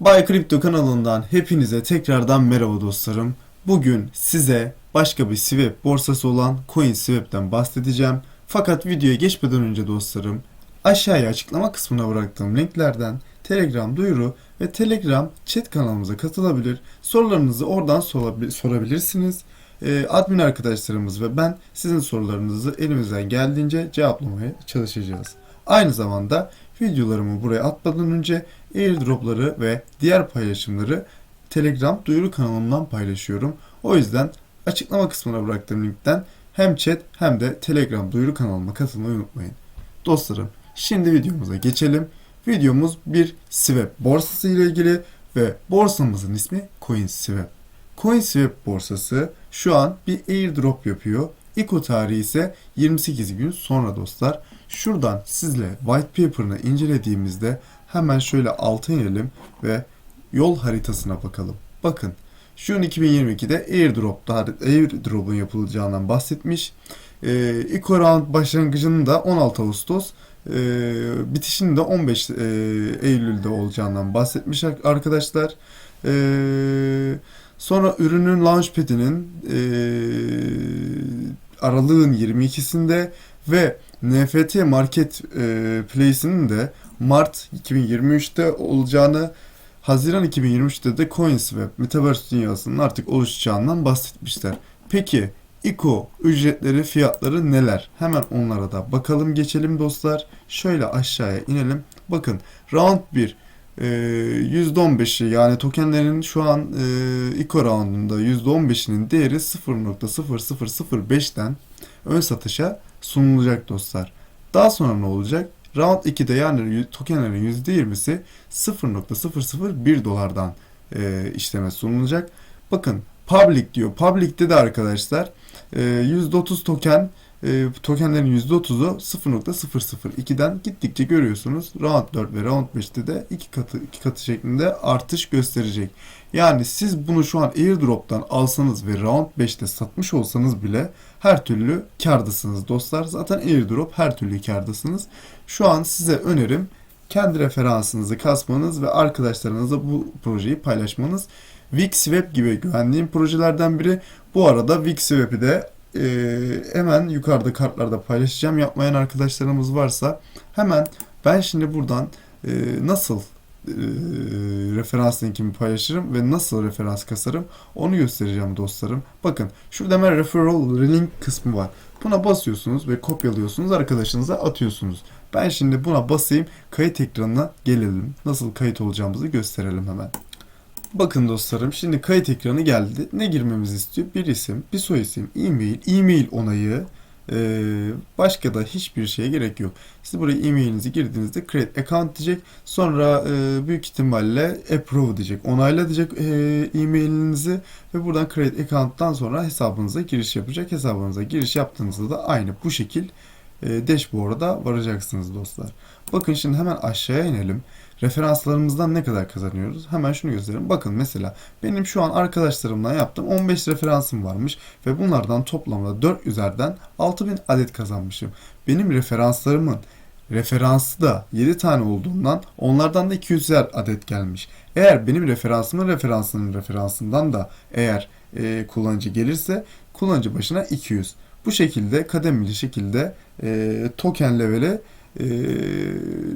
Bay Kripto kanalından hepinize tekrardan merhaba dostlarım. Bugün size başka bir swap borsası olan CoinSwap'ten bahsedeceğim. Fakat videoya geçmeden önce dostlarım aşağıya açıklama kısmına bıraktığım linklerden Telegram duyuru ve Telegram chat kanalımıza katılabilir. Sorularınızı oradan sorabi- sorabilirsiniz. Ee, admin arkadaşlarımız ve ben sizin sorularınızı elimizden geldiğince cevaplamaya çalışacağız. Aynı zamanda videolarımı buraya atmadan önce airdropları ve diğer paylaşımları Telegram duyuru kanalımdan paylaşıyorum. O yüzden açıklama kısmına bıraktığım linkten hem chat hem de Telegram duyuru kanalıma katılmayı unutmayın. Dostlarım şimdi videomuza geçelim. Videomuz bir swap borsası ile ilgili ve borsamızın ismi CoinSwap. CoinSwap borsası şu an bir airdrop yapıyor. İko tarihi ise 28 gün sonra dostlar. Şuradan sizle white paper'ını incelediğimizde hemen şöyle alta inelim ve yol haritasına bakalım. Bakın June 2022'de airdrop'ta airdrop'un yapılacağından bahsetmiş. Ee, İko round başlangıcının da 16 Ağustos e, bitişinin de 15 e, Eylül'de olacağından bahsetmiş ar- arkadaşlar. Ee, sonra ürünün launchpad'inin e, aralığın 22'sinde ve NFT Market e, Place'inin de Mart 2023'te olacağını Haziran 2023'te de CoinSwap Metaverse dünyasının artık oluşacağından bahsetmişler. Peki ICO ücretleri fiyatları neler? Hemen onlara da bakalım geçelim dostlar. Şöyle aşağıya inelim. Bakın round 1 e, %15'i yani tokenlerin şu an e, ICO roundunda %15'inin değeri 0.0005'ten ön satışa sunulacak dostlar. Daha sonra ne olacak? Round 2'de yani tokenlerin %20'si 0.001 dolardan e, işleme sunulacak. Bakın public diyor. Public'te de arkadaşlar e, %30 token e, tokenlerin %30'u 0.002'den gittikçe görüyorsunuz. Round 4 ve Round 5'te de iki katı iki katı şeklinde artış gösterecek. Yani siz bunu şu an airdrop'tan alsanız ve Round 5'te satmış olsanız bile her türlü kârdasınız dostlar. Zaten airdrop her türlü kârdasınız. Şu an size önerim kendi referansınızı kasmanız ve arkadaşlarınızla bu projeyi paylaşmanız. Wixswap gibi güvendiğim projelerden biri. Bu arada Wixswap'i de e, hemen yukarıda kartlarda paylaşacağım. Yapmayan arkadaşlarımız varsa hemen ben şimdi buradan e, nasıl e, referans linkimi paylaşırım ve nasıl referans kasarım onu göstereceğim dostlarım. Bakın şurada hemen referral link kısmı var. Buna basıyorsunuz ve kopyalıyorsunuz arkadaşınıza atıyorsunuz. Ben şimdi buna basayım kayıt ekranına gelelim. Nasıl kayıt olacağımızı gösterelim hemen. Bakın dostlarım şimdi kayıt ekranı geldi. Ne girmemizi istiyor? Bir isim, bir soy isim, e-mail, e-mail onayı, ee, başka da hiçbir şeye gerek yok. Siz buraya e-mailinizi girdiğinizde create account diyecek. Sonra e, büyük ihtimalle approve diyecek. Onayla diyecek e, e-mailinizi ve buradan create account'tan sonra hesabınıza giriş yapacak. Hesabınıza giriş yaptığınızda da aynı bu şekil e, dashboard'a varacaksınız dostlar. Bakın şimdi hemen aşağıya inelim. Referanslarımızdan ne kadar kazanıyoruz? Hemen şunu göstereyim. Bakın mesela benim şu an arkadaşlarımla yaptığım 15 referansım varmış ve bunlardan toplamda 4 üzerden 6000 adet kazanmışım. Benim referanslarımın referansı da 7 tane olduğundan onlardan da 200'er adet gelmiş. Eğer benim referansımın referansının referansından da eğer e, kullanıcı gelirse kullanıcı başına 200. Bu şekilde kademeli şekilde e, token leveli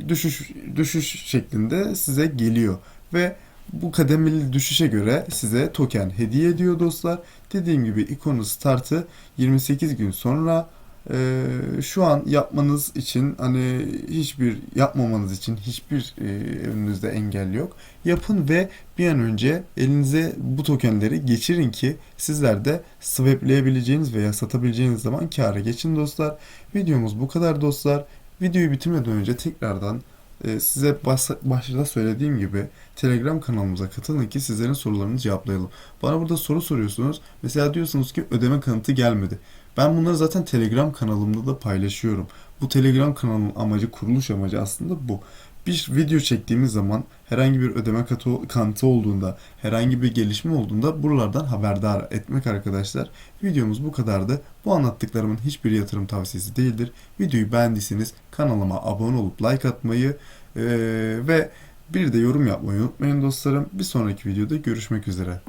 düşüş düşüş şeklinde size geliyor ve bu kademeli düşüşe göre size token hediye ediyor dostlar. Dediğim gibi ikonu startı 28 gün sonra e, şu an yapmanız için hani hiçbir yapmamanız için hiçbir e, önünüzde engel yok. Yapın ve bir an önce elinize bu tokenleri geçirin ki sizler de swapleyebileceğiniz veya satabileceğiniz zaman kâra geçin dostlar. Videomuz bu kadar dostlar. Videoyu bitirmeden önce tekrardan e, size bas- başta söylediğim gibi Telegram kanalımıza katılın ki sizlerin sorularını cevaplayalım. Bana burada soru soruyorsunuz. Mesela diyorsunuz ki ödeme kanıtı gelmedi. Ben bunları zaten Telegram kanalımda da paylaşıyorum. Bu Telegram kanalının amacı, kuruluş amacı aslında bu. Bir video çektiğimiz zaman herhangi bir ödeme katı- kanıtı olduğunda, herhangi bir gelişme olduğunda buralardan haberdar etmek arkadaşlar. Videomuz bu kadardı. Bu anlattıklarımın hiçbir yatırım tavsiyesi değildir. Videoyu beğendiyseniz kanalıma abone olup like atmayı eee, ve Bir de yorum yapmayı unutmayın dostlarım. Bir sonraki videoda görüşmek üzere.